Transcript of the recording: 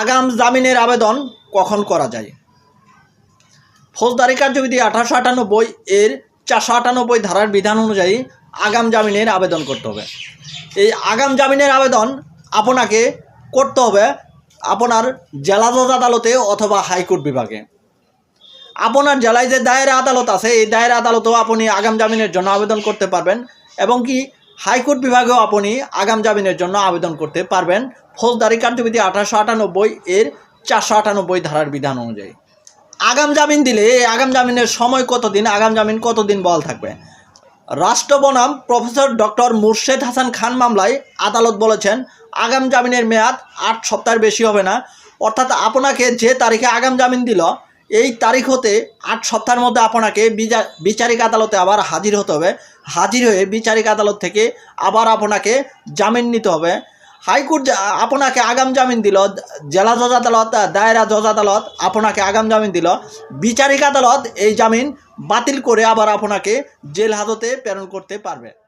আগাম জামিনের আবেদন কখন করা যায়? ফৌজদারি কার্যবিধি আঠারোশো আটানব্বই এর চারশো আটানব্বই ধারার বিধান অনুযায়ী আগাম জামিনের আবেদন করতে হবে। এই আগাম জামিনের আবেদন আপনাকে করতে হবে আপনার জেলা জজ আদালতে অথবা হাইকোর্ট বিভাগে। আপনার জেলায় যে দায়ের আদালত আছে, এই দায়ের আদালতেও আপনি আগাম জামিনের জন্য আবেদন করতে পারবেন এবং কি হাইকোর্ট বিভাগেও আপনি আগাম জামিনের জন্য আবেদন করতে পারবেন। ফৌজদারি কার্যবিধি আঠারোশো আটানব্বই এর চারশো আটানব্বই ধারার বিধান অনুযায়ী। আগাম জামিন দিলে আগাম জামিনের সময় কতদিন, আগাম জামিন কতদিন বল থাকবে? রাষ্ট্র বনাম প্রফেসর ডক্টর মুর্শেদ হাসান খান মামলায় আদালত বলেছেন, আগাম জামিনের মেয়াদ আট সপ্তাহের বেশি হবে না। অর্থাৎ আপনাকে যে তারিখে আগাম জামিন দিল এই তারিখ হতে আট সপ্তাহের মধ্যে আপনাকে বিচা- বিচারিক আদালতে আবার হাজির হতে হবে। হাজির হয়ে বিচারিক আদালত থেকে আবার আপনাকে জামিন নিতে হবে। হাইকোর্ট আপনাকে আগাম জামিন দিল। জেলা জজ আদালত, দায়রা জজ আদালত আপনাকে আগাম জামিন দিল। বিচারিক আদালত এই জামিন বাতিল করে আবার আপনাকে জেল হাজতে প্রেরণ করতে পারবে।